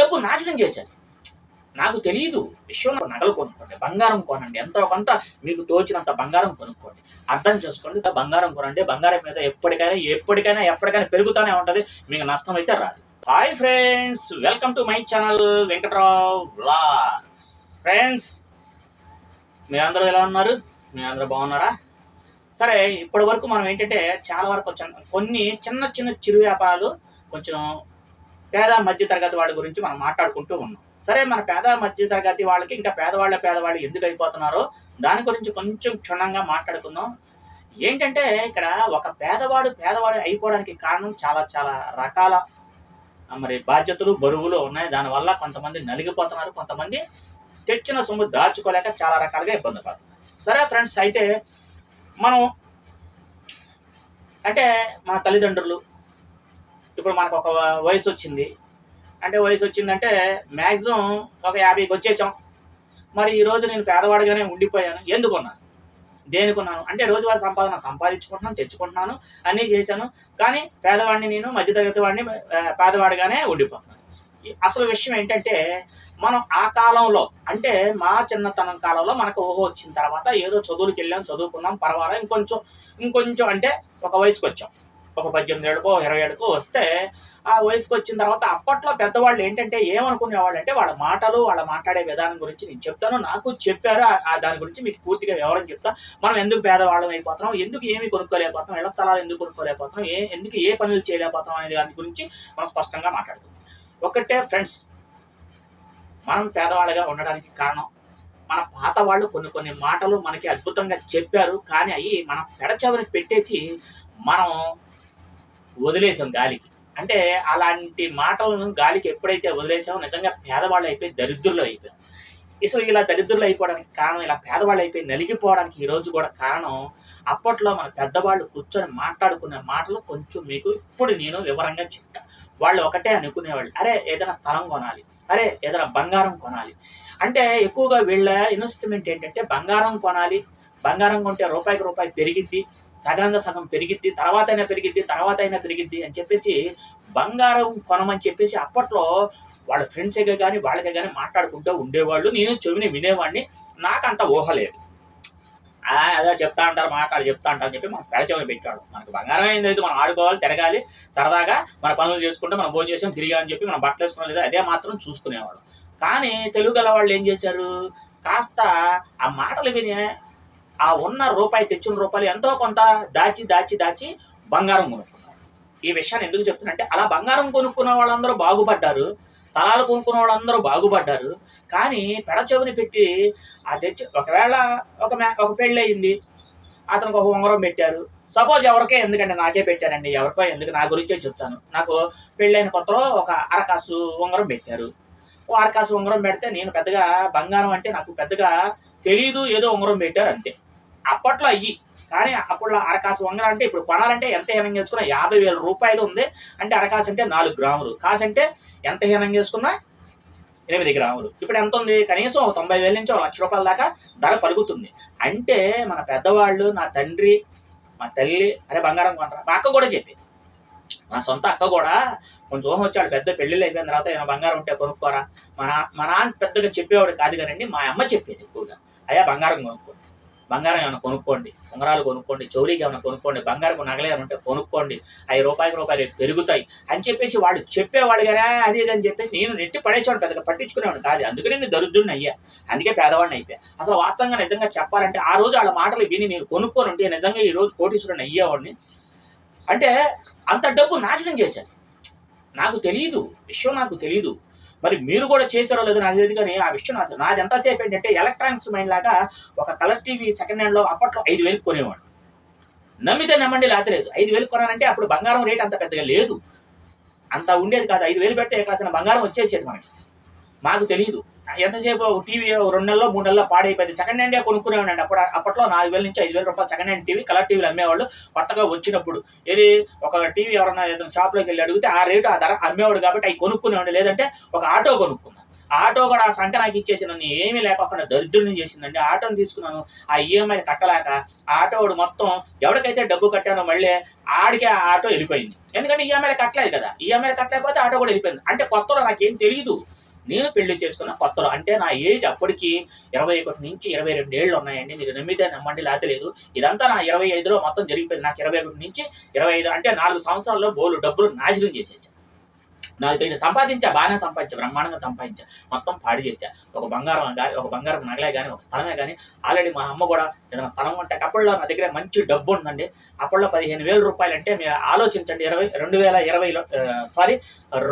డబ్బు నాశనం చేశాను నాకు తెలియదు విశ్వంలో నగలు కొనుక్కోండి బంగారం కొనండి ఎంతో కొంత మీకు తోచినంత బంగారం కొనుక్కోండి. అర్థం చేసుకోండి బంగారం కొనండి బంగారం మీద ఎప్పటికైనా ఎప్పటికైనా ఎప్పటికైనా పెరుగుతూనే ఉంటుంది మీకు నష్టం అయితే రాదు. Hi friends welcome to my channel Venkatrao blogs friends మీరందరూ ఎలా ఉన్నారు? మీరందరూ బాగున్నారా? సరే ఇప్పటి వరకు మనం ఏంటంటే చాలా వరకు కొన్ని చిన్న చిన్న చిరు వ్యాపారాలు కొంచెం పేద మధ్యతరగతి వాళ్ళ గురించి మనం మాట్లాడుకుంటూ ఉన్నాం. సరే మన పేద మధ్యతరగతి వాళ్ళకి ఇంకా పేదవాళ్ళ పేదవాళ్ళు ఎందుకు అయిపోతున్నారో దాని గురించి కొంచెం క్షుణ్ణంగా మాట్లాడుకుందాం. ఏంటంటే ఇక్కడ ఒక పేదవాడు పేదవాడు అయిపోవడానికి కారణం చాలా చాలా రకాల మరి బాధ్యతలు బరువులు ఉన్నాయి. దానివల్ల కొంతమంది నలిగిపోతున్నారు కొంతమంది తెచ్చిన సొమ్ము దాచుకోలేక చాలా రకాలుగా ఇబ్బంది పడుతున్నారు. సరే ఫ్రెండ్స్ అయితే మనం అంటే మన తల్లిదండ్రులు ఇప్పుడు మనకు ఒక వయసు వచ్చింది. అంటే వయసు వచ్చిందంటే మ్యాక్సిమం ఒక యాభైకి వచ్చేసాం. మరి ఈరోజు నేను పేదవాడిగానే ఉండిపోయాను. ఎందుకున్నాను? దేనికున్నాను? అంటే రోజువారి సంపాదన సంపాదించుకుంటున్నాను తెచ్చుకుంటున్నాను అన్నీ చేశాను. కానీ పేదవాడిని నేను మధ్యతరగతి వాడిని పేదవాడిగానే ఉండిపోతున్నాను. అసలు విషయం ఏంటంటే మనం ఆ కాలంలో అంటే మా చిన్నతనం కాలంలో మనకు ఊహ వచ్చిన తర్వాత ఏదో చదువులకు వెళ్ళాం చదువుకున్నాం పర్వాలేదు. ఇంకొంచెం ఇంకొంచెం అంటే ఒక వయసుకు వచ్చాం ఒక పద్దెనిమిది ఏడుకో ఇరవై ఏడుకో వస్తే ఆ వయసుకు వచ్చిన తర్వాత అప్పట్లో పెద్దవాళ్ళు ఏంటంటే ఏమనుకునేవాళ్ళు అంటే వాళ్ళ మాటలు వాళ్ళ మాట్లాడే విధానం గురించి నేను చెప్తాను. నాకు చెప్పారు. ఆ- దాని గురించి మీకు పూర్తిగా వివరం చెప్తా. మనం ఎందుకు పేదవాళ్ళం అయిపోతున్నాం? ఎందుకు ఏమి కొనుక్కోలేకపోతున్నాం? ఇళ్ళ స్థలాలు ఎందుకు కొనుక్కోలేకపోతున్నాం? ఏ ఎందుకు ఏ పనులు చేయలేకపోతున్నాం? అనే దాని గురించి మనం స్పష్టంగా మాట్లాడుకుందాం. ఒకటే ఫ్రెండ్స్ మనం పేదవాళ్ళగా ఉండడానికి కారణం మన పాత వాళ్ళు కొన్ని కొన్ని మాటలు మనకి అద్భుతంగా చెప్పారు. కానీ అవి మన పెడచెవిని పెట్టేసి మనం వదిలేసాం గాలికి. అంటే అలాంటి మాటలను గాలికి ఎప్పుడైతే వదిలేసామో నిజంగా పేదవాళ్ళు అయిపోయి దరిద్రులు అయిపోయాం సో ఇలా దరిద్రులు అయిపోవడానికి కారణం ఇలా పేదవాళ్ళు అయిపోయి నలిగిపోవడానికి ఈరోజు కూడా కారణం అప్పట్లో మన పెద్దవాళ్ళు కూర్చొని మాట్లాడుకునే మాటలు కొంచెం మీకు ఇప్పుడు నేను వివరంగా చెప్తా. వాళ్ళు ఒకటే అనుకునేవాళ్ళు. అరే ఏదైనా స్థలం కొనాలి. అరే ఏదైనా బంగారం కొనాలి. అంటే ఎక్కువగా వీళ్ళ ఇన్వెస్ట్మెంట్ ఏంటంటే బంగారం కొనాలి. బంగారం కొంటే రూపాయికి రూపాయి పెరిగిద్ది. సగంగా సగం పెరిగిద్ది తర్వాత అయినా పెరిగిద్ది తర్వాత అయినా పెరిగిద్ది అని చెప్పేసి బంగారం కొనమని చెప్పేసి అప్పట్లో వాళ్ళ ఫ్రెండ్స్గా కానీ వాళ్ళకే కానీ మాట్లాడుకుంటూ ఉండేవాళ్ళు. నేను చెవిని వినేవాడిని. నాకు అంత ఊహ లేదు. అదే చెప్తా అంటారు మాట్లాడి చెప్తా అంటారు అని చెప్పి మనం పెడచెవిని పెట్టాడు. మనకు బంగారం ఏం లేదు మనం ఆడుకోవాలి తిరగాలి సరదాగా మన పనులు చేసుకుంటే మనం భోజనం చేసాం తిరిగామని చెప్పి మనం బట్టలు వేసుకున్నాం లేదా అదే మాత్రం చూసుకునేవాడు కానీ తెలుగు గల వాళ్ళు ఏం చేశారు? కాస్త ఆ మాటలు విని ఆ ఉన్న రూపాయి తెచ్చిన రూపాయలు ఎంతో కొంత దాచి దాచి దాచి బంగారం కొనుక్కున్నారు. ఈ విషయాన్ని ఎందుకు చెప్తున్నంటే అలా బంగారం కొనుక్కున్న వాళ్ళందరూ బాగుపడ్డారు స్థలాలు కొనుక్కున్న వాళ్ళందరూ బాగుపడ్డారు కానీ పెడచెవిని పెట్టి ఆ తెచ్చి ఒకవేళ ఒక మే ఒక పెళ్ళి అయింది అతనికి ఒక ఉంగరం పెట్టారు. సపోజ్ ఎవరికే ఎందుకంటే నాకే పెట్టారండి ఎవరికో ఎందుకు నా గురించే చెప్తాను. నాకు పెళ్ళైన కొత్తలో ఒక అరకాసు ఉంగరం పెట్టారు. ఓ అరకాసు ఉంగరం పెడితే నేను పెద్దగా బంగారం అంటే నాకు పెద్దగా తెలియదు ఏదో ఉంగరం పెట్టారు అంతే. అప్పట్లో అయ్యి. కానీ అప్పుడు అరకాసు ఉంగరం అంటే ఇప్పుడు కొనాలంటే ఎంత హీనం చేసుకున్నా యాభై వేల రూపాయలు ఉంది. అంటే అరకాసు అంటే నాలుగు గ్రాములు. కాసు అంటే ఎంత హీనం చేసుకున్నా ఎనిమిది గ్రాములు. ఇప్పుడు ఎంత ఉంది? కనీసం ఒక తొంభై వేల నుంచి ఒక లక్ష రూపాయల దాకా ధర పలుకుతుంది. అంటే మన పెద్దవాళ్ళు నా తండ్రి మా తల్లి అరే బంగారం కొనరా? మా అక్క కూడా చెప్పింది. మా సొంత అక్క కూడా కొంచెం ఊహం వచ్చాడు పెద్ద పెళ్ళిళ్ళు అయిపోయిన తర్వాత ఏమైనా బంగారం ఉంటే కొనుక్కోరా? మా నా మా నాన్న పెద్దగా చెప్పేవాడు కాదు కానండి మా అమ్మ చెప్పేది ఎక్కువగా. అయ్యా బంగారం కొనుక్కో. బంగారం ఏమైనా కొనుక్కోండి ఉంగరాలు కొనుక్కోండి చౌరీకి ఏమైనా కొనుక్కోండి బంగారం నగలు కొనుక్కోండి. అవి రూపాయికి రూపాయలు పెరుగుతాయి అని చెప్పేసి వాడు చెప్పేవాడు కానీ అది ఇది అని చెప్పేసి నేను నెట్టి పడేసేవాడు పెద్దగా పట్టించుకునేవాడు కాదు. అందుకనే నేను దరిద్రుడిని అయ్యా. అందుకే పేదవాడిని అయిపోయా. అసలు వాస్తవంగా నిజంగా చెప్పాలంటే ఆ రోజు వాళ్ళ మాటలు విని నేను కొనుక్కొని ఉంటే నిజంగా ఈ రోజు కోటీశ్వరుని అయ్యేవాడిని. అంటే అంత డబ్బు నాశనం చేశాను. నాకు తెలియదు విషయం నాకు తెలియదు మరి మీరు కూడా చేశారో లేదో నాకు తెలియదు కానీ ఆ విషయం నాకు నాది ఎంతసేపు ఏంటంటే ఎలక్ట్రానిక్స్ మైండ్ లాగా ఒక కలర్ టీవీ సెకండ్ హ్యాండ్లో అప్పట్లో ఐదు వేలు కొనేవాడు నమ్మితే నమ్మండి లేకపోతే లేదు. ఐదు వేలు కొనాలంటే అప్పుడు బంగారం రేట్ అంత పెద్దగా లేదు. అంత ఉండేది కాదు. ఐదు వేలు పెడితే కాసిన బంగారం వచ్చేసేది మనకి. మాకు తెలియదు ఎంతసేపు టీవీ రెండు నెలలో మూడు నెలల్లో పాడైపోయింది. సెకండ్ హ్యాండే కొనుక్కునేవాడి అప్పుడు అప్పట్లో నాలుగు వేల నుంచి ఐదు వేల రూపాయలు సెకండ్ హ్యాండ్ టీవీ కలర్ టీవీలు అమ్మేవాళ్ళు కొత్తగా వచ్చినప్పుడు. ఏది ఒక టీవీ ఎవరైనా ఏదైనా షాప్లోకి వెళ్ళి అడిగితే ఆ రేటు ఆ ధర అమ్మేవాడు కాబట్టి అవి కొనుక్కునేవాడు లేదంటే ఒక ఆటో కొనుక్కున్నాను. ఆటో కూడా ఆ సంఖ్య నాకు ఇచ్చేసి నన్ను ఏమీ లేకుండా దరిద్రుని చేసిందండి. ఆటోని తీసుకున్నాను. ఆ ఈఎంఐ కట్టలేక ఆటోడు ఆటో వాడు మొత్తం ఎవరికైతే డబ్బు కట్టానో మళ్ళీ ఆడికే ఆ ఆటో వెళ్ళిపోయింది. ఎందుకంటే ఈఎంఐ కట్టలేదు కదా. ఈఎంఐ కట్టలేకపోతే ఆటో కూడా వెళ్ళిపోయింది. అంటే కొత్తలో నాకేం తెలియదు నేను పెళ్ళి చేసుకున్న కొత్తలో. అంటే నా ఏజ్ అప్పటికి ఇరవై ఒకటి నుంచి ఇరవై రెండు ఏళ్ళు ఉన్నాయండి. మీరు నమ్మితే నమ్మండి లేకపోతే లేదు. ఇదంతా నా ఇరవై ఐదులో మొత్తం జరిగిపోయింది. నాకు ఇరవై ఒకటి నుంచి ఇరవై ఐదు అంటే నాలుగు సంవత్సరాల్లో బోలు డబ్బులు నాశనం చేసేసాను నాకు తెలియదు సంపాదించా బాగానే సంపాదించా బ్రహ్మాండంగా సంపాదించా. మొత్తం పాడు చేశా. ఒక బంగారం కానీ ఒక బంగారం నగలే కానీ ఒక స్థలమే కానీ ఆల్రెడీ మా అమ్మ కూడా ఏదైనా స్థలం ఉంటే అప్పట్లో నా దగ్గర మంచి డబ్బు ఉందండి. అప్పట్లో పదిహేను వేల రూపాయలు అంటే మీరు ఆలోచించండి ఇరవై రెండు వేల ఇరవైలో సారీ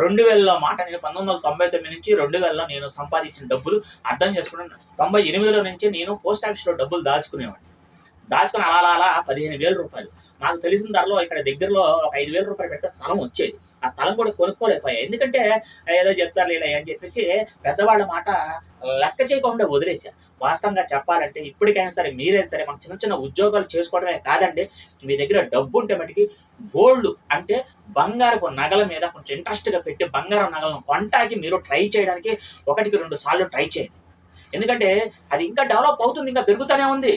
రెండు వేలలో మాట నేను పంతొమ్మిది వందల తొంభై తొమ్మిది నుంచి రెండు వేలలో నేను సంపాదించిన డబ్బులు అర్థం చేసుకున్నాను. తొంభై ఎనిమిదిలో నుంచి నేను పోస్ట్ ఆఫీస్లో డబ్బులు దాచుకునేవాడిని. దాచుకుని అలా అలా అలా పదిహేను వేల రూపాయలు. నాకు తెలిసిన ధరలో ఇక్కడ దగ్గరలో ఒక ఐదు వేల రూపాయలు పెడితే స్థలం వచ్చేది. ఆ స్థలం కూడా కొనుక్కోలేకపోయాయి ఎందుకంటే ఏదో చెప్తారు ఇలా అని చెప్పేసి పెద్దవాళ్ళ మాట లెక్క చేయకుండా వదిలేసా వాస్తవంగా చెప్పాలంటే ఇప్పటికైనా సరే మీరైనా సరే మన చిన్న చిన్న ఉద్యోగాలు చేసుకోవడమే కాదండి. మీ దగ్గర డబ్బు ఉంటే మటుకి గోల్డ్ అంటే బంగారపు నగల మీద కొంచెం ఇంట్రెస్ట్గా పెట్టి బంగారం నగలను కొంటాకి మీరు ట్రై చేయడానికి ఒకటికి రెండు సార్లు ట్రై చేయండి. ఎందుకంటే అది ఇంకా డెవలప్ అవుతుంది ఇంకా పెరుగుతూనే ఉంది.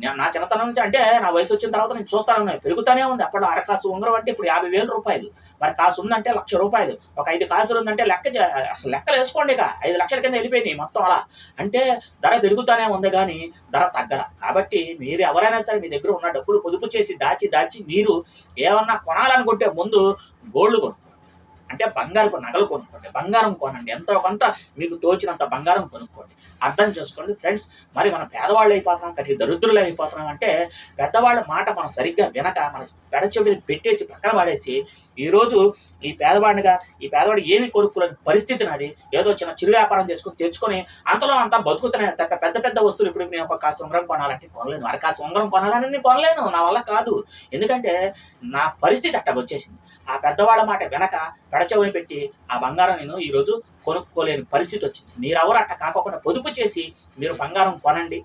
నేను నా చిన్నతనం నుంచి అంటే నా వయసు వచ్చిన తర్వాత నేను చూస్తాను పెరుగుతూనే ఉంది. అప్పుడు అరకాసు ఉంగరం అంటే ఇప్పుడు యాభై వేల రూపాయలు. మరి కాసు ఉందంటే లక్ష రూపాయలు. ఒక ఐదు కాసులు ఉందంటే లెక్క చే- అసలు లెక్కలు వేసుకోండి ఇక. ఐదు లక్షల కింద వెళ్ళిపోయినాయి మొత్తం అలా. అంటే ధర పెరుగుతూనే ఉంది కానీ ధర తగ్గల. కాబట్టి మీరు ఎవరైనా సరే మీ దగ్గర ఉన్న డబ్బులు పొదుపు చేసి దాచి దాచి మీరు ఏమన్నా కొనాలనుకుంటే ముందు గోల్డ్ కొను. అంటే బంగారపు నగలు కొనుక్కోండి. బంగారం కొనండి. ఎంతో కొంత మీకు తోచినంత బంగారం కొనుక్కోండి. అర్థం చేసుకోండి ఫ్రెండ్స్. మరి మనం పేదవాళ్ళు అయిపోతున్నాం కట్టి దరిద్రులు అయిపోతున్నాం అంటే పెద్దవాళ్ళ మాట మనం సరిగ్గా వినక మనకి పెడచెవిని పెట్టేసి పక్కన పాడేసి ఈరోజు ఈ పేదవాడినిగా ఈ పేదవాడు ఏమి కొనుక్కోలేని పరిస్థితి నాది ఏదో చిన్న చిరు వ్యాపారం చేసుకుని తెచ్చుకొని అంతలో అంతా బతుకుతున్నాయి. తప్ప పెద్ద పెద్ద వస్తువులు ఇప్పుడు నేను ఒక కాసు ఉంగరం కొనాలంటే కొనలేను. అర సుంగరం ఉంగరం కొనాలని నేను కొనలేను. నా వల్ల కాదు. ఎందుకంటే నా పరిస్థితి అట్ట వచ్చేసింది. ఆ పెద్దవాళ్ళ మాట వెనక పెడచెవిని పెట్టి ఆ బంగారం నేను ఈరోజు కొనుక్కోలేని పరిస్థితి వచ్చింది. మీరు అట్ట కాకుండా పొదుపు చేసి మీరు బంగారం కొనండి.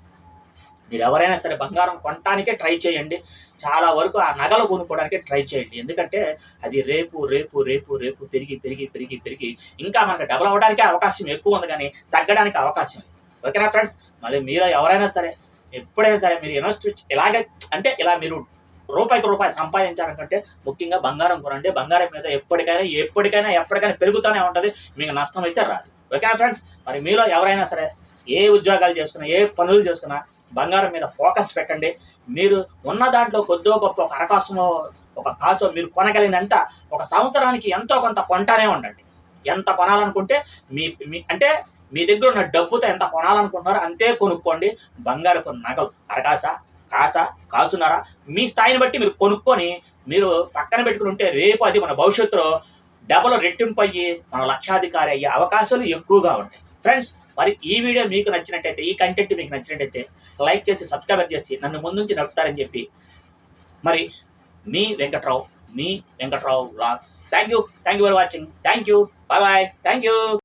మీరు ఎవరైనా సరే బంగారం కొనటానికే ట్రై చేయండి. చాలా వరకు ఆ నగలు కొనుక్కోవడానికే ట్రై చేయండి. ఎందుకంటే అది రేపు రేపు రేపు రేపు పెరిగి పెరిగి పెరిగి పెరిగి ఇంకా మనకు డబల్ అవ్వడానికి అవకాశం ఎక్కువ ఉంది కానీ తగ్గడానికి అవకాశం ఓకేనా ఫ్రెండ్స్ మళ్ళీ మీరు ఎవరైనా సరే ఎప్పుడైనా సరే మీరు ఇన్వెస్ట్ ఇలాగే అంటే ఇలా మీరు రూపాయికి రూపాయి సంపాదించాలనుకుంటే ముఖ్యంగా బంగారం కొనండి. బంగారం మీద ఎప్పటికైనా ఎప్పటికైనా ఎప్పటికైనా పెరుగుతూనే ఉంటుంది. మీకు నష్టం అయితే రాదు. ఓకేనా ఫ్రెండ్స్ మరి మీలో ఎవరైనా సరే ఏ ఉద్యోగాలు చేసుకున్నా ఏ పనులు చేసుకున్నా బంగారం మీద ఫోకస్ పెట్టండి. మీరు ఉన్న దాంట్లో కొద్దో గొప్ప ఒక అరకాసమో ఒక కాసో మీరు కొనగలిగినంత ఒక సంవత్సరానికి ఎంతో కొంత కొంటానే ఉండండి. ఎంత కొనాలనుకుంటే మీ మీ అంటే మీ దగ్గర ఉన్న డబ్బుతో ఎంత కొనాలనుకుంటున్నారో అంతే కొనుక్కోండి. బంగారపు నగలు అరకాస కాస కాసున్నర మీ స్థాయిని బట్టి మీరు కొనుక్కొని మీరు పక్కన పెట్టుకుని ఉంటే రేపు అది మన భవిష్యత్తులో డబల్ రెట్టింపు అయ్యి మన లక్షాధికారి అయ్యే అవకాశాలు ఎక్కువగా ఉంటాయి. ఫ్రెండ్స్ మరి ఈ వీడియో మీకు నచ్చినట్టయితే ఈ కంటెంట్ మీకు నచ్చినట్టయితే లైక్ చేసి సబ్స్క్రైబర్ చేసి నన్ను ముందుంచి నడుపుతారని చెప్పి మరి మీ వెంకట్రావు మీ Venkatrao vlogs thank you thank you for watching thank you bye bye thank you